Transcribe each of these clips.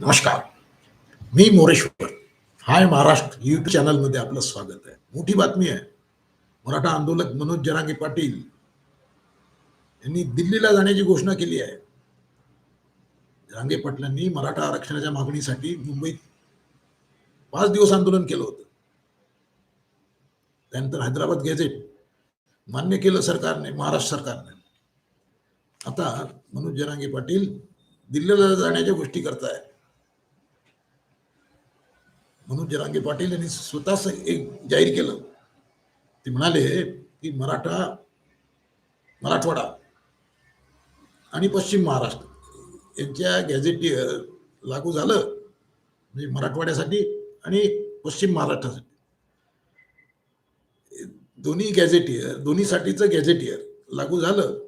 नमस्कार. मी Moreshwar. Hi Maharashtra YouTube चॅनलमध्ये आपलं स्वागत आहे. मोठी बातमी आहे. मराठा आंदोलक मनोज जरांगे पाटील यांनी दिल्लीला जाण्याची घोषणा केली आहे. जरांगे पाटलांनी मराठा आरक्षणाच्या मागणीसाठी मुंबईत पाच दिवस आंदोलन केलं होतं. त्यानंतर हैदराबाद गॅझेट मान्य केलं सरकारने महाराष्ट्र सरकारने. आता मनोज जरांगे पाटील दिल्लीला जाण्याच्या गोष्टी करताय म्हणून जरांगे पाटील यांनी स्वतःच एक जाहीर केलं ते म्हणाले की मराठा मराठवाडा आणि पश्चिम महाराष्ट्र यांच्या गॅझेटियर लागू झालं. म्हणजे मराठवाड्यासाठी आणि पश्चिम महाराष्ट्रासाठी. दोन्ही गॅझेटियर दोन्हीसाठीचं गॅझेटियर लागू झालं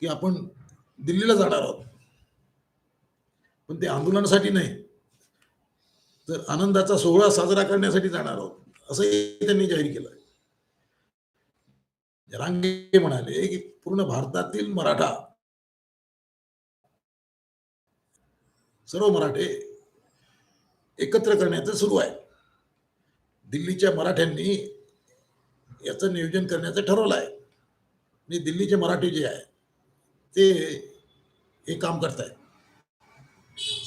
की आपण दिल्लीला जाणार आहोत. पण ते आंदोलनासाठी नाही. तर आनंदाचा सोहळा साजरा करण्यासाठी जाणार आहोत असंही त्यांनी जाहीर केलं जरांगे म्हणाले की पूर्ण भारतातील मराठा सर्व मराठे एकत्र करण्याचं सुरू आहे. दिल्लीच्या मराठ्यांनी याचं नियोजन करण्याचं ठरवलं आहे. आणि दिल्लीचे मराठी जे आहे ते हे काम करतायत.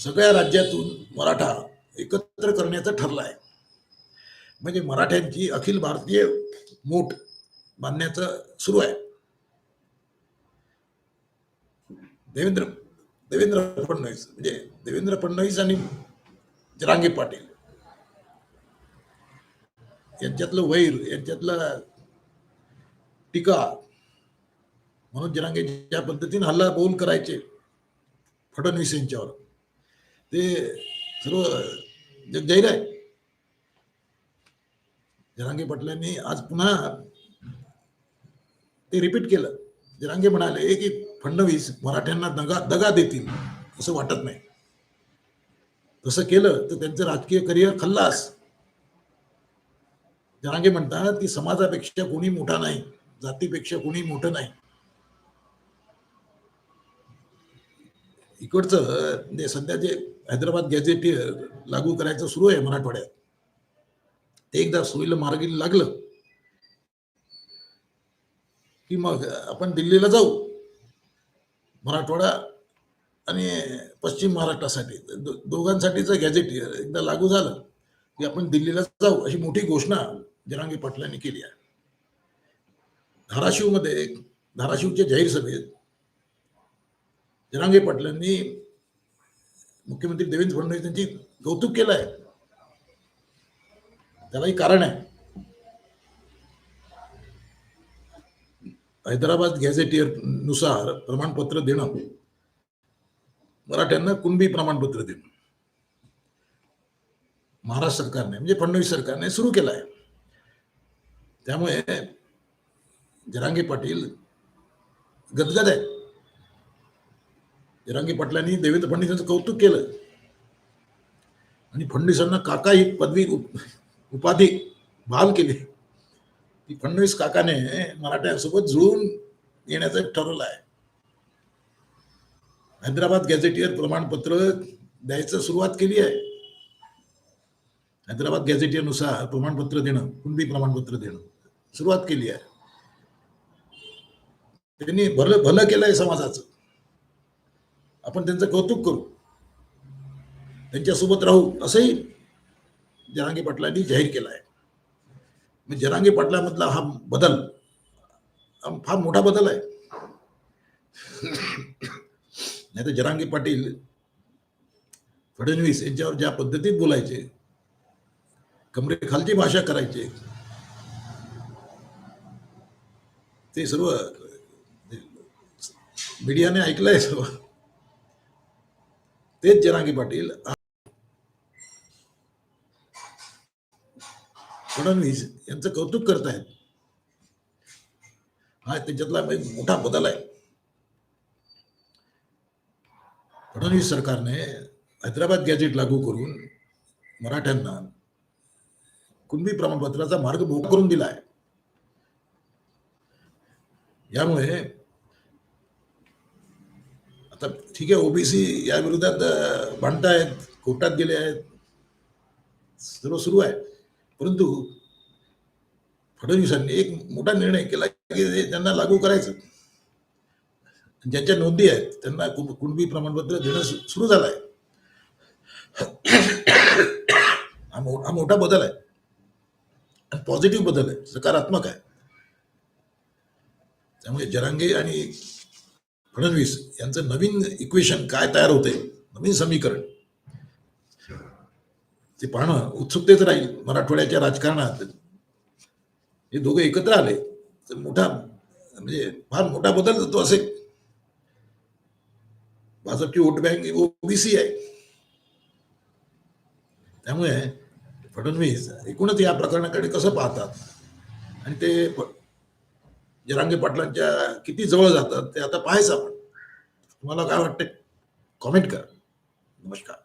सगळ्या राज्यातून मराठा एकत्र करण्याचं ठरलं आहे. म्हणजे मराठ्यांची अखिल भारतीय मोठ बांधण्याचं सुरू आहे. देवेंद्र देवेंद्र फडणवीस म्हणजे देवेंद्र फडणवीस आणि जरांगे पाटील यांच्यातलं वैर यांच्यातलं टीका म्हणून जरांगे ज्या पद्धतीने हल्ला बोल करायचे फडणवीस यांच्यावर ते सर्व जग जाहीर आहे जरांगे पाटलांनी आज पुन्हा ते रिपीट केलं. जरांगे म्हणाले की फडणवीस मराठ्यांना दगा दगा देतील. असं वाटत नाही. तसं केलं तर त्यांचं राजकीय करिअर खल्लास. जरांगे म्हणतात की समाजापेक्षा कोणी मोठा नाही जातीपेक्षा कोणी मोठं नाही. इकडचं सध्या जे हैदराबाद गॅझेट लागू करायचं सुरू आहे मराठवाड्यात. ते एकदा सोयीला मार्गी लागलं की मग आपण दिल्लीला जाऊ. मराठवाडा आणि पश्चिम महाराष्ट्रासाठी दो- दोघांसाठीचं गॅझेट एकदा लागू झालं की आपण दिल्लीला जाऊ अशी मोठी घोषणा जरांगे पाटलांनी केली आहे. धाराशिवमध्ये धाराशिवच्या जाहीर सभेत जरांगे पाटलांनी मुख्यमंत्री देवेंद्र फडणवीस यांची कौतुक केलं आहे. त्यालाही कारण आहे. हैदराबाद गॅझेटियर नुसार प्रमाणपत्र देणं, मराठ्यांना कुणबी प्रमाणपत्र देणं, महाराष्ट्र सरकारने, म्हणजे फडणवीस सरकारने सुरू केलं आहे. त्यामुळे जरांगे पाटील गदगद आहे जरांगे पाटलांनी देवेंद्र फडणवीसांचं कौतुक केलं. आणि फडणवीसांना काका ही पदवी उपाधी बहाल केली. की फडणवीस काकाने मराठ्यांसोबत जुळून येण्याचं ठरवलं आहे. हैदराबाद गॅझेटियर प्रमाणपत्र द्यायचं सुरुवात केली आहे. हैदराबाद गॅझेटियरनुसार प्रमाणपत्र देणं कुणबी प्रमाणपत्र देणं सुरुवात केली आहे. त्यांनी भलं भलं केलंय समाजाचं. आपण त्यांचं कौतुक करू. त्यांच्यासोबत राहू असंही जरांगे पाटलांनी जाहीर केलं आहे मग पाटलामधला हा बदल हा फार मोठा बदल आहे. नाही तर जरांगे पाटील फडणवीस यांच्यावर ज्या पद्धतीत बोलायचे कमरे खालची भाषा करायचे ते सर्व मीडियाने ऐकलंय सर्व. तेच जनागी पाटील. फडणवीस यांचं कौतुक करतायत. हा त्याच्यातला एक मोठा बदल आहे. फडणवीस सरकारने हैदराबाद गॅजेट लागू करून मराठ्यांना कुणबी प्रमाणपत्राचा मार्ग मोकळा करून दिला आहे यामुळे तर ठीक आहे ओबीसी या विरोधात अं, भांडतायत कोर्टात गेले आहेत. सर्व सुरू आहे. परंतु फडणवीसांनी एक मोठा निर्णय केला की त्यांना लागू करायचं. ज्यांच्या नोंदी आहेत त्यांना कुणबी प्रमाणपत्र देणं सुरू झालं आहे हा मो- हा मोठा बदल आहे. आणि पॉझिटिव्ह बदल आहे सकारात्मक आहे. त्यामुळे जरांगे आणि फडणवीस यांचं नवीन इक्वेशन काय तयार होते नवीन समीकरण. ते पाहणं उत्सुकतेच राहील. मराठवाड्याच्या राजकारणात हे दोघे एकत्र आले तर मोठा म्हणजे फार मोठा बदल जातो असे भाजपची वोट बँक ओबीसी आहे. त्यामुळे फडणवीस एकूणच या प्रकरणाकडे कसं पाहतात? आणि ते जरांगे पाटलांच्या किती जवळ जातात ते आता पाहायचं आपण. तुम्हाला काय वाटतंय? कॉमेंट करा. नमस्कार.